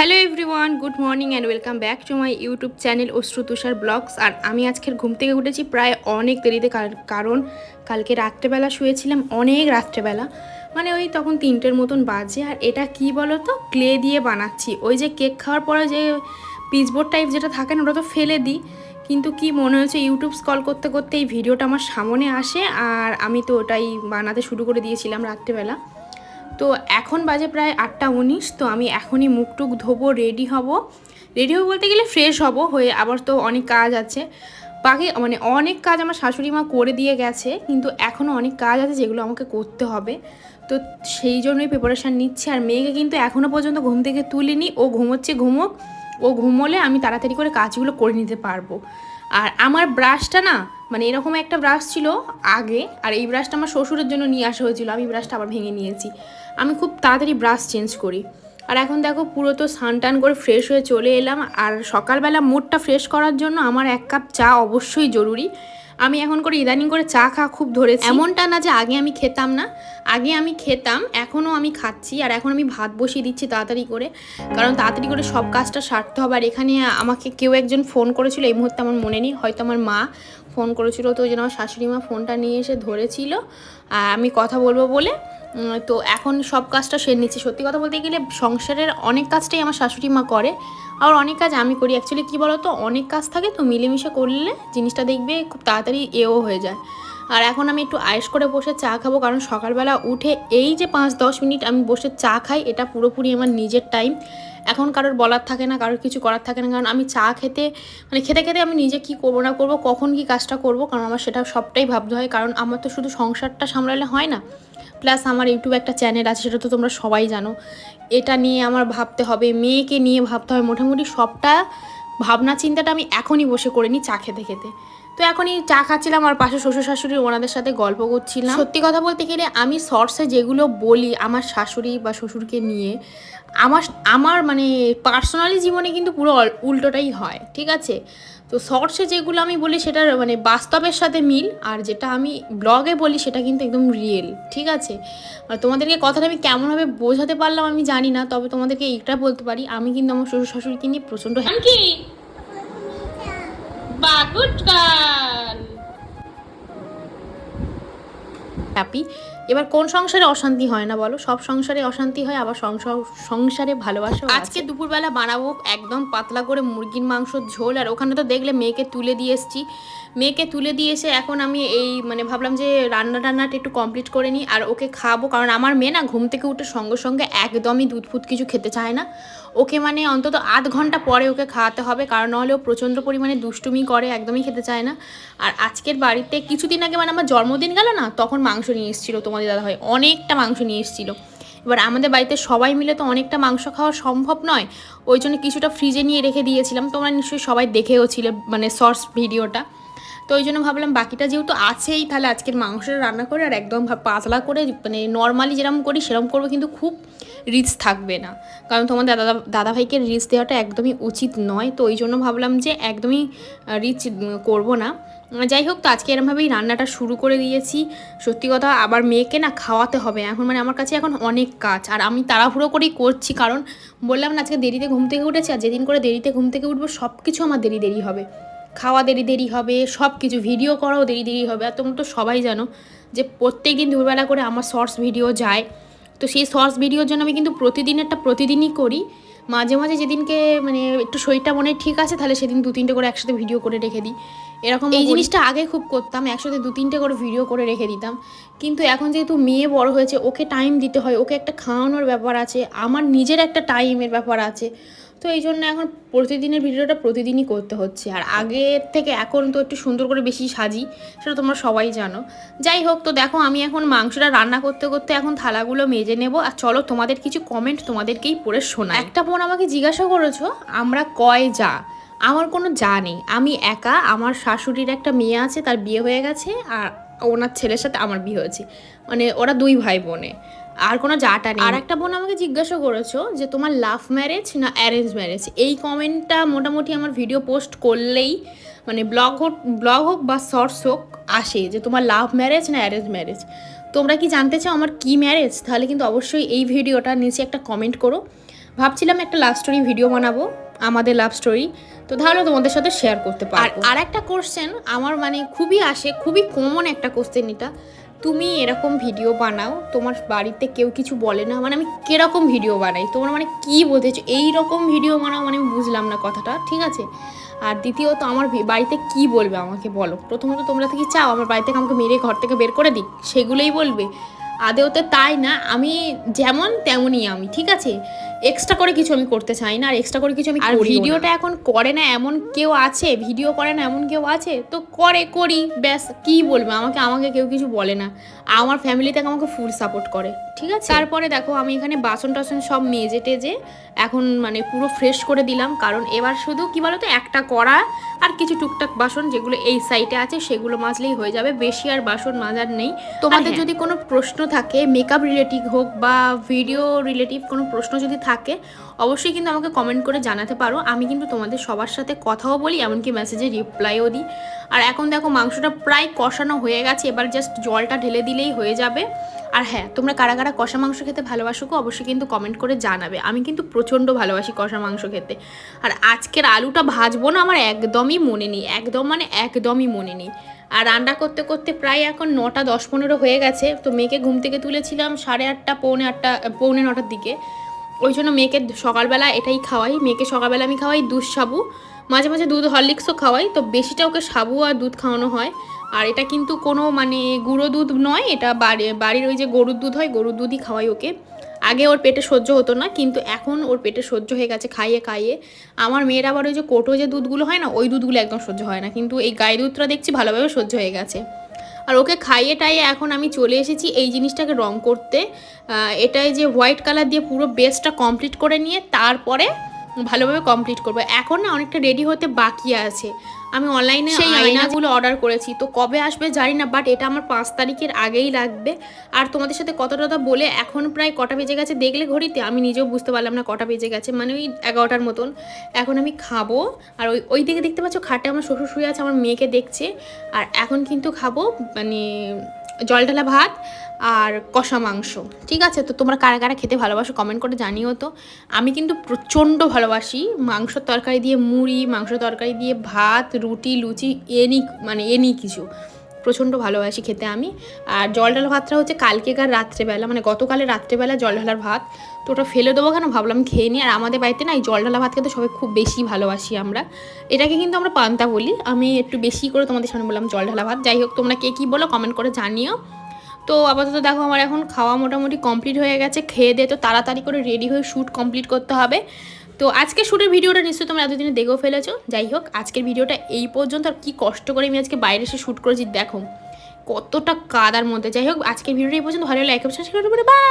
Hello everyone good morning and welcome back to my YouTube channel Ashru Tushar blogs আর আমি আজকের ঘুম থেকে উঠেছি প্রায় অনেক দেরিতে, কার- কারণ কালকে রাত্রেবেলা শুয়েছিলাম অনেক রাত্রেবেলা। মানে ওই তখন তিনটের মতন বাজে। আর এটা কি বলো তো ক্লে দিয়ে বানাচ্ছি। ওই যে কেক খাওয়ার পরে যে পিচবোর্ড টাইপ যেটা থাকে না, ওটা তো ফেলে দিই। কিন্তু কি মনে হচ্ছে ইউটিউব স্কল করতে করতে এই ভিডিওটা আমার সামনে আসে। আর আমি তো ওটাই বানাতে শুরু করে দিয়েছিলাম রাত্রেবেলা। তো এখন বাজে প্রায় আটটা উনিশ, তো আমি এখনই মুখ টুক ধোবো রেডি হব। রেডি হব বলতে গেলে ফ্রেশ হব হয়ে আবার তো অনেক কাজ আছে। বাকি মানে অনেক কাজ আমার শাশুড়ি মা করে দিয়ে গেছে, কিন্তু এখনও অনেক কাজ আছে যেগুলো আমাকে করতে হবে। তো সেই জন্যই প্রিপারেশান নিচ্ছি, আর মেয়েকে কিন্তু এখনও পর্যন্ত ঘুম থেকে তুলিনি, ও ঘুমোচ্ছে, ঘুমোক, ও ঘুমোলে আমি তাড়াতাড়ি করে কাজগুলো করে নিতে পারব। আর আমার ব্রাশটা না মানে এরকম একটা ব্রাশ ছিল আগে, আর এই ব্রাশটা আমার শ্বশুরের জন্য নিয়ে আসা হয়েছিল, আমি ব্রাশটা আবার ভেঙে নিয়েছি। আমি খুব তাড়াতাড়ি ব্রাশ চেঞ্জ করি। আর এখন দেখো পুরো তো স্নান টান করে ফ্রেশ হয়ে চলে এলাম, আর সকালবেলা মুডটা ফ্রেশ করার জন্য আমার এক কাপ চা অবশ্যই জরুরি। আমি এখন করে ইদানিং করে চা খাওয়া খুব ধরেছি। এমনটা না যে আগে আমি খেতাম না। আগে আমি খেতাম এখনও আমি খাচ্ছি আর এখন আমি ভাত বসিয়ে দিচ্ছি তাড়াতাড়ি করে। কারণ তাড়াতাড়ি করে সব কাজটা সারতে হবে। আর এখানে আমাকে কেউ একজন ফোন করেছিল, এই মুহূর্তে আমার মনে নেই, হয়তো আমার মা ফোন করেছিল তো ওই জন্য আমার শাশুড়ি মা ফোনটা নিয়ে এসে ধরেছিল। আমি কথা বলব বলে তো এখন সব কাজটা সেরে নিচ্ছি। সত্যি কথা বলতে গেলে সংসারের অনেক কাজটাই আমার শাশুড়ি মা করে। আর অনেক কাজ আমি করি। অ্যাকচুয়ালি কী বলো তো অনেক কাজ থাকে তো মিলেমিশে করলে জিনিসটা দেখবে খুব তাড়াতাড়ি এও হয়ে যায়। আর এখন আমি একটু আয়েস করে বসে চা খাব, কারণ সকালবেলা উঠে এই যে পাঁচ দশ মিনিট আমি বসে চা খাই, এটা পুরোপুরি আমার নিজের টাইম এখন কারোর বলার থাকে না, কারোর কিছু করার থাকে না, কারণ আমি চা খেতে মানে খেতে খেতে আমি নিজে কি করব না করব, কখন কি কাজটা করব, কারণ আমার সেটা সবটাই ভাবতে হয়, কারণ আমার তো শুধু সংসারটা সামলালে হয় না। প্লাস আমার ইউটিউব একটা চ্যানেল আছে, সেটা তো তোমরা সবাই জানো। এটা নিয়ে আমার ভাবতে হবে, মেয়েকে নিয়ে ভাবতে হবে। মোটামুটি সবটা ভাবনা চিন্তাটা আমি এখনই বসে করে নিই চা খেতে খেতে। তো এখনই চা খাচ্ছিলাম আর পাশে শ্বশুর শাশুড়ি ওনাদের সাথে গল্প করছিলাম। সত্যি কথা বলতে গেলে আমি শর্টসে যেগুলো বলি আমার শাশুড়ি বা শ্বশুরকে নিয়ে, আমার আমার মানে পার্সোনালি জীবনে কিন্তু পুরো উল্টোটাই হয়, ঠিক আছে? তো শর্টসে যেগুলো আমি বলি সেটার মানে বাস্তবের সাথে মিল, আর যেটা আমি ব্লগে বলি সেটা কিন্তু একদম রিয়েল ঠিক আছে? আর তোমাদেরকে কথাটা আমি কেমনভাবে বোঝাতে পারলাম আমি জানি না, তবে তোমাদেরকে এইটা বলতে পারি, আমি কিন্তু আমার শ্বশুর শাশুড়িকে নিয়ে প্রচণ্ড কি বাগুট হ্যাপি এবার কোন সংসারে অশান্তি হয় না বলো? সব সংসারে অশান্তি হয়, আবার সংসার- ভালোবাসা আজকে দুপুরবেলা বানাবো একদম পাতলা করে মুরগির মাংসর ঝোল, আর ওখানে তো দেখলে মেয়েকে তুলে দিয়ে এসছি। মেয়েকে তুলে দিয়ে এসে এখন আমি এই মানে ভাবলাম যে রান্না টান্নাটা একটু কমপ্লিট করে নিই, আর ওকে খাব। কারণ আমার মেয়ে না ঘুম থেকে উঠে সঙ্গে সঙ্গে একদমই দুধ ফুট কিছু খেতে চায় না। ওকে মানে অন্তত আধ ঘণ্টা পরে ওকে খাওয়াতে হবে, কারণ নাহলে ও প্রচণ্ড পরিমাণে দুষ্টুমি করে, একদমই খেতে চায় না। আর আজকের বাড়িতে কিছুদিন আগে মানে আমার জন্মদিন গেল না, তখন মাংস নিয়ে এসেছিল তোমাদের দাদা দাদাভাই, অনেকটা মাংস নিয়ে এসেছিল। এবার আমাদের বাড়িতে সবাই মিলে তো অনেকটা মাংস খাওয়া সম্ভব নয়, ওই জন্য কিছুটা ফ্রিজে নিয়ে রেখে দিয়েছিলাম, তোমরা নিশ্চয়ই সবাই দেখেও ছিলে মানে শর্টস ভিডিওটা। তো ওই জন্য ভাবলাম বাকিটা যেহেতু আছেই, তাহলে আজকের মাংসটা রান্না করে আর একদম পাতলা করে মানে নর্মালি যেরকম করি সেরকম করব, কিন্তু খুব রিচ থাকবে না। কারণ তোমার দাদা, দাদাভাইকে রিচ দেওয়াটা একদমই উচিত নয়। তো ওই জন্য ভাবলাম যে একদমই রিচ করব না। যাই হোক, তো আজকে এরমভাবেই রান্নাটা শুরু করে দিয়েছি। সত্যি কথা, আবার মেয়েকে না খাওয়াতে হবে। এখন মানে আমার কাছে এখন অনেক কাজ। আর আমি তাড়াহুড়ো করেই করছি। কারণ বললাম না, আজকে দেরিতে ঘুম থেকে উঠেছি। আর যেদিন করে দেরিতে ঘুম থেকে উঠবো সব কিছু আমার দেরি দেরি হবে। খাওয়া দেরি দেরি হবে সব কিছু ভিডিও করাও দেরি দেরি হবে। আর তোমরা তো সবাই জানো যে প্রত্যেক দিন দুপুরবেলা করে আমার শর্টস ভিডিও যায়। তো সেই শর্টস ভিডিওর জন্য আমি কিন্তু প্রতিদিন একটা প্রতিদিনই করি। মাঝে মাঝে যেদিনকে মানে একটু শরীরটা মনে ঠিক আছে তাহলে সেদিন দু তিনটে করে একসাথে ভিডিও করে রেখে দিই। এরকম এই জিনিসটা আগে খুব করতাম একসাথে দু তিনটে করে ভিডিও করে রেখে দিতাম। কিন্তু এখন যেহেতু মেয়ে বড় হয়েছে ওকে টাইম দিতে হয় ওকে একটা খাওয়ানোর ব্যাপার আছে আমার নিজের একটা টাইমের ব্যাপার আছে। তো এই জন্য এখন প্রতিদিনের ভিডিওটা প্রতিদিনই করতে হচ্ছে। আর আগের থেকে এখন তো একটু সুন্দর করে বেশি সাজি, সেটা তোমরা সবাই জানো। যাই হোক, তো দেখো আমি এখন মাংসটা রান্না করতে করতে এখন থালাগুলো মেজে নেব। আর চলো তোমাদের কিছু কমেন্ট তোমাদেরকেই পড়ে শোনা একটা বোন আমাকে জিজ্ঞাসা করেছ, আমরা কয় যা? আমার কোনো যা নেই। আমি একা, আমার শাশুড়ির একটা মেয়ে আছে, তার বিয়ে হয়ে গেছে, আর ওনার ছেলের সাথে আমার বিয়ে হয়েছে। মানে ওরা দুই ভাই বোনে আর কোনো জাটা নেই। আর একটা বোন আমাকে জিজ্ঞাসা করেছ যে তোমার লাভ ম্যারেজ না অ্যারেঞ্জ ম্যারেজ এই কমেন্টটা মোটামুটি আমার ভিডিও পোস্ট করলেই মানে ব্লগ হোক ব্লগ হোক বা শর্টস হোক আসে যে তোমার লাভ ম্যারেজ না অ্যারেঞ্জ ম্যারেজ তোমরা কি জানতে চাও আমার কি ম্যারেজ তাহলে কিন্তু অবশ্যই এই ভিডিওটা নিচে একটা কমেন্ট করো। ভাবছিলাম একটা লাভ স্টোরি ভিডিও বানাবো। আমাদের লাভ স্টোরি তো তাহলে তোমাদের সাথে শেয়ার করতে পারব। আর একটা কোশ্চেন আমার মানে খুবই আসে খুবই কমন একটা কোশ্চেন এটা। তুমি এরকম ভিডিও বানাও তোমার বাড়িতে কেউ কিছু বলে না মানে আমি কীরকম ভিডিও বানাই? তোমরা মানে কি বলতে এই রকম ভিডিও বানাও মানে আমি বুঝলাম না কথাটা ঠিক আছে? আর দ্বিতীয়ত আমার বাড়িতে কি বলবে আমাকে বলো? প্রথমত তোমরা কি চাও আমার বাড়ি থেকে আমাকে মেরে ঘর থেকে বের করে দিক? সেগুলোই বলবে। আদেওতে তাই না আমি যেমন তেমনই আমি ঠিক আছে? এক্সট্রা করে কিছু আমি করতে চাই না আর এক্সট্রা করে কিছু আমি আর ভিডিওটা এখন করে না এমন কেউ আছে ভিডিও করে না এমন কেউ আছে? তো করে করি ব্যাস কি বলবে? আমাকে আমাকে কেউ কিছু বলে না। আমার ফ্যামিলি থেকে আমাকে ফুল সাপোর্ট করে ঠিক আছে? তারপরে দেখো আমি এখানে বাসন টাসন সব মেজে টেজে এখন মানে পুরো ফ্রেশ করে দিলাম কারণ এবার শুধু কি বলতো একটা কড়া আর কিছু টুকটাক বাসন যেগুলো এই সাইডে আছে সেগুলো মাজলেই হয়ে যাবে। বেশি আর বাসন মাজার নেই। তোমাদের যদি কোনো প্রশ্ন থাকে মেকআপ রিলেটিভ হোক বা ভিডিও রিলেটিভ কোনো প্রশ্ন যদি থাকে অবশ্যই কিন্তু আমাকে কমেন্ট করে জানাতে পারো। আমি কিন্তু তোমাদের সবার সাথে কথাও বলি, এমনকি মেসেজে রিপ্লাইও দিই। আর এখন দেখো মাংসটা প্রায় কষানো হয়ে গেছে, এবার জাস্ট জলটা ঢেলে দিলেই হয়ে যাবে। আর হ্যাঁ তোমরা কারা কারা কষা মাংস খেতে ভালোবাসো গো, অবশ্যই কিন্তু কমেন্ট করে জানাবে। আমি কিন্তু প্রচণ্ড ভালোবাসি কষা মাংস খেতে। আর আজকের আলুটা ভাজবো না আমার একদমই মনে নেই, একদম মানে একদমই মনে নেই। আর রান্না করতে করতে প্রায় এখন নটা দশ পনেরো হয়ে গেছে, তো মেয়েকে ঘুম থেকে তুলেছিলাম সাড়ে আটটা, পৌনে আটটা, পৌনে নটার দিকে। ওই জন্য মেয়েকে সকালবেলা এটাই খাওয়াই, মেয়েকে সকালবেলা আমি খাওয়াই দুধ সাবু। মাঝে মাঝে দুধ হরলিক্সও খাওয়াই, তো বেশিটা ওকে সাবু আর দুধ খাওয়ানো হয়। আর এটা কিন্তু কোনো মানে গুঁড়ো দুধ নয়, এটা বাড়ি, বাড়ির ওই যে গরুর দুধ হয়, গরুর দুধই খাওয়াই ওকে। আগে ওর পেটে সহ্য হতো না, কিন্তু এখন ওর পেটে সহ্য হয়ে গেছে খাইয়ে খাইয়ে। আমার মেয়ের আবার ওই যে কোটো যে দুধগুলো হয় না, ওই দুধগুলো একদম সহ্য হয় না, কিন্তু এই গায়ে দুধটা দেখছি ভালোভাবে সহ্য হয়ে গেছে। আর ওকে খাইয়ে টাইয়ে এখন আমি চলে এসেছি এই জিনিসটাকে রং করতে। এটাই যে হোয়াইট কালার দিয়ে পুরো বেসটা কমপ্লিট করে নিয়ে তারপরে ভালোভাবে কমপ্লিট করব। এখন না অনেকটা রেডি হতে বাকি আছে। আমি অনলাইনে সেই আয়নাগুলো অর্ডার করেছি। তো কবে আসবে জানি না বাট এটা আমার পাঁচ তারিখের আগেই লাগবে। আর তোমাদের সাথে কত টথা বলে এখন প্রায় কটা বেজে গেছে দেখলে ঘড়িতে আমি নিজেও বুঝতে পারলাম না কটা বেজে গেছে। মানে ওই এগারোটার মতন। এখন আমি খাব। আর ওই ওই দিকে দেখতে পাচ্ছ খাটে আমার শ্বশুর শুয়ে আছে আমার মেয়েকে দেখছে। আর এখন কিন্তু খাব মানে জল ঢালা ভাত আর কষা মাংস। ঠিক আছে? তো তোমরা কারা কারা খেতে ভালোবাসো কমেন্ট করে জানিও তো। আমি কিন্তু প্রচণ্ড ভালোবাসি মাংস তরকারি দিয়ে মুড়ি, মাংস তরকারি দিয়ে ভাত, রুটি, লুচি, এনি মানে এনি কিছু। প্রচণ্ড ভালোবাসি খেতে আমি। আর জল ঢালা ভাতটা হচ্ছে কালকেকার রাত্রেবেলা মানে গতকালের রাত্রেবেলা জল ঢালার ভাত। তো ওটা ফেলে দেবো কেন ভাবলাম খেয়ে নিই। আর আমাদের বাড়িতে না এই জল ঢালা ভাত খেতে সবাই খুব বেশি ভালোবাসি আমরা। এটাকে কিন্তু আমরা পান্তা বলি। আমি একটু বেশি করে তোমাদের সামনে বললাম জল ঢালা ভাত। যাই হোক, তোমরা কে কী বলো কমেন্ট করে জানিও। তো আপাতত দেখো আমার এখন খাওয়া মোটামুটি কমপ্লিট হয়ে গেছে। খেয়ে দিয়ে তো তাড়াতাড়ি করে রেডি হয়ে শ্যুট কমপ্লিট করতে হবে। তো আজকে শ্যুটের ভিডিওটা নিশ্চয়ই তোমরা এতদিনে দেখেও ফেলেছো। যাই হোক, আজকের ভিডিওটা এই পর্যন্ত। আর কী কষ্ট করে আমি আজকে বাইরে এসে শ্যুট করেছি, দেখো। কতটা কাদার মধ্যে। যাই হোক, আজকের ভিডিওটা এই পর্যন্ত। ভালো লাগে করে বাই